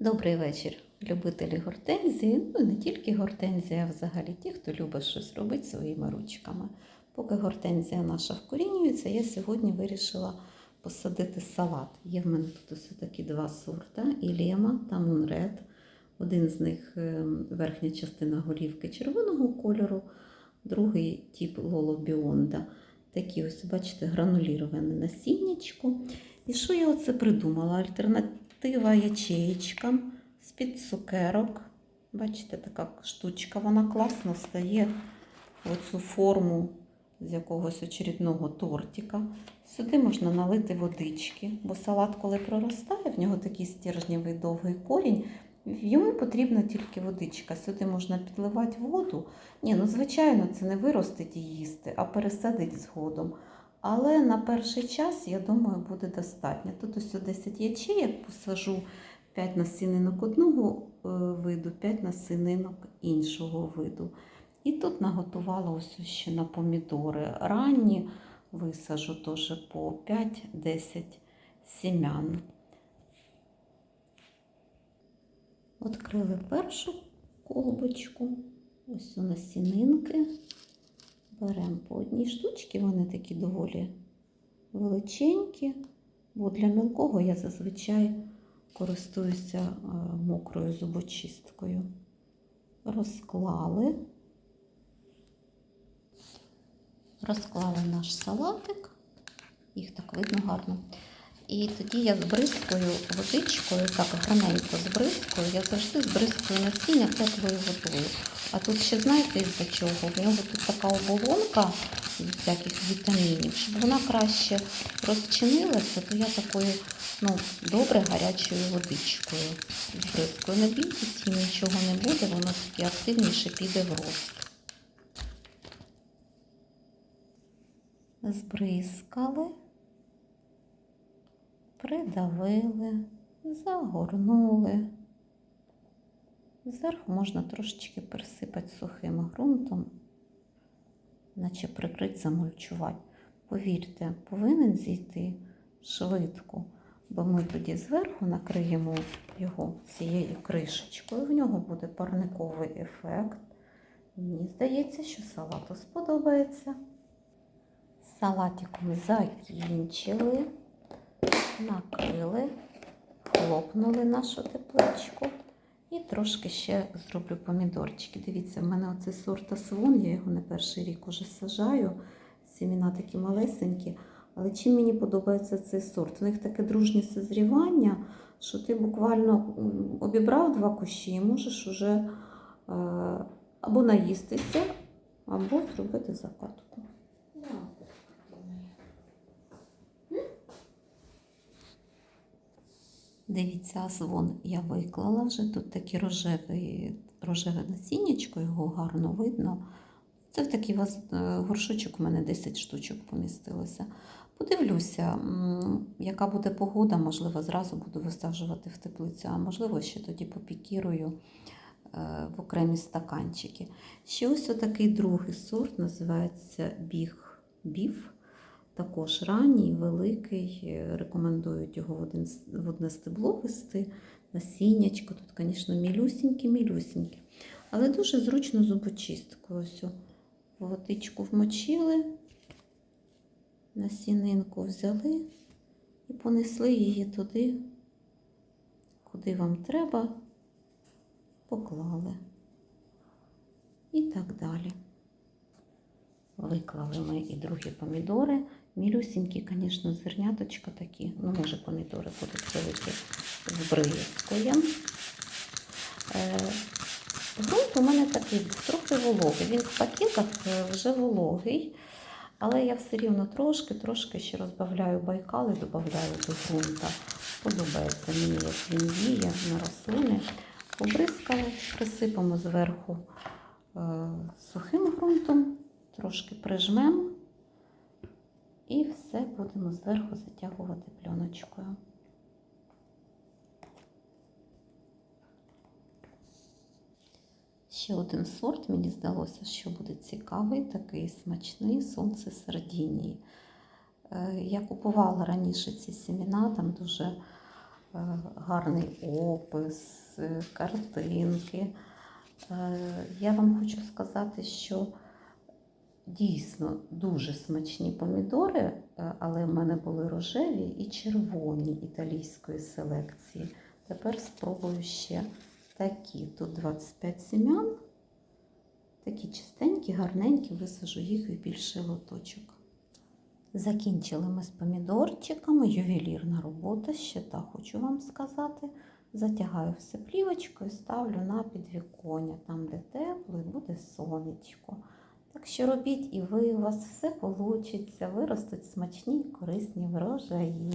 Добрий вечір, любителі гортензії. Ну не тільки гортензія, а взагалі ті, хто любить щось робити своїми ручками. Поки гортензія наша вкорінюється, я сьогодні вирішила посадити салат. Є в мене тут ось такі два сорта: Ілема та Мунред. Один з них е, верхня частина голівки червоного кольору, другий тип Лоло Біонда. Такі ось, бачите, грануліроване насіннячко. І що я оце придумала? Альтернатива ячеєчкам з-під цукерок. Бачите, така штучка, вона класно стає в оцю форму з якогось очередного тортика. Сюди можна налити водички, бо салат, коли проростає, в нього такий стержневий довгий корінь. Йому потрібна тільки водичка. Сюди можна підливати воду. Ні, ну звичайно, це не виростить і їсти, а пересадить згодом. Але на перший час, я думаю, буде достатньо. Тут ось 10 ячеїк посажу 5 насінинок одного е, виду, 5 насінинок іншого виду. І тут наготувала ось ще на помідори. Ранні висажу теж по 5-10 сім'ян. Відкрили першу колбочку. Ось у насінинки. Беремо по одній штучці, вони такі доволі величенькі, бо для мілкого я зазвичай користуюся е, мокрою зубочисткою. Розклали. Розклали наш салатик, їх так видно гарно. І тоді я збризкою водичкою, так гарненько збризкою, я завжди збризкою насіння теплою водою. А тут ще знаєте із-за чого? В нього тут така оболонка з всяких вітамінів, щоб вона краще розчинилася, то я такою ну, добре гарячою водичкою збризкою. Не бійтесь, нічого не буде, воно таки активніше піде в рост. Збризкали придавили, загорнули. Зверху можна трошечки присипати сухим ґрунтом, наче прикрити, замульчувати. Повірте, повинен зійти швидко, бо ми тоді зверху накриємо його цією кришечкою. В нього буде парниковий ефект. Мені здається, що салату сподобається. Салатиком закінчили накрили, хлопнули нашу тепличку і трошки ще зроблю помідорчики. Дивіться, в мене оцей сорт асвон, я його не перший рік уже сажаю. Сіміна такі малесенькі. Але чим мені подобається цей сорт? У них таке дружнє созрівання, що ти буквально обібрав два кущі і можеш уже е, або наїстися, або зробити закатку. Дивіться, азвон я виклала вже. Тут таке рожеве, насіннячко, його гарно видно. Це в такий е, горшочок у мене 10 штучок помістилося. Подивлюся, яка буде погода, можливо, зразу буду висаджувати в теплицю, а можливо, ще тоді попікірую е, в окремі стаканчики. Ще ось такий другий сорт, називається біг біф. Також ранній, великий, е, рекомендують його в, одне стебло вести. Насіннячко, тут, звісно, мілюсінькі-мілюсінькі. Але дуже зручно зубочисткою. Ось водичку вмочили, насінинку взяли і понесли її туди, куди вам треба, поклали. І так далі. Виклали ми і другі помідори. Мілюсінькі, звісно, зерняточка такі. Ну, може, помідори будуть великі з бризкою. Е, Грунт у мене такий трохи вологий. Він в пакетах е, вже вологий, але я все рівно трошки, трошки ще розбавляю байкал і додаю до ґрунта. Подобається мені, як він діє на рослини. Побризкали, присипемо зверху е, сухим ґрунтом, трошки прижмемо і все будемо зверху затягувати пленочкою. Ще один сорт, мені здалося, що буде цікавий, такий смачний сонце Сардінії. Е, Я купувала раніше ці сіміна, там дуже е, гарний опис, е, картинки. Я вам хочу сказати, що дійсно дуже смачні помідори, е, але в мене були рожеві і червоні італійської селекції. Тепер спробую ще такі. Тут 25 сім'ян. Такі чистенькі, гарненькі, висажу їх в більший лоточок. Закінчили ми з помідорчиками, ювелірна робота, ще та хочу вам сказати. Затягаю все плівочкою, ставлю на підвіконня, там, де тепло, і буде сонечко. Так що робіть і ви, у вас все вийде, виростуть смачні, корисні врожаї.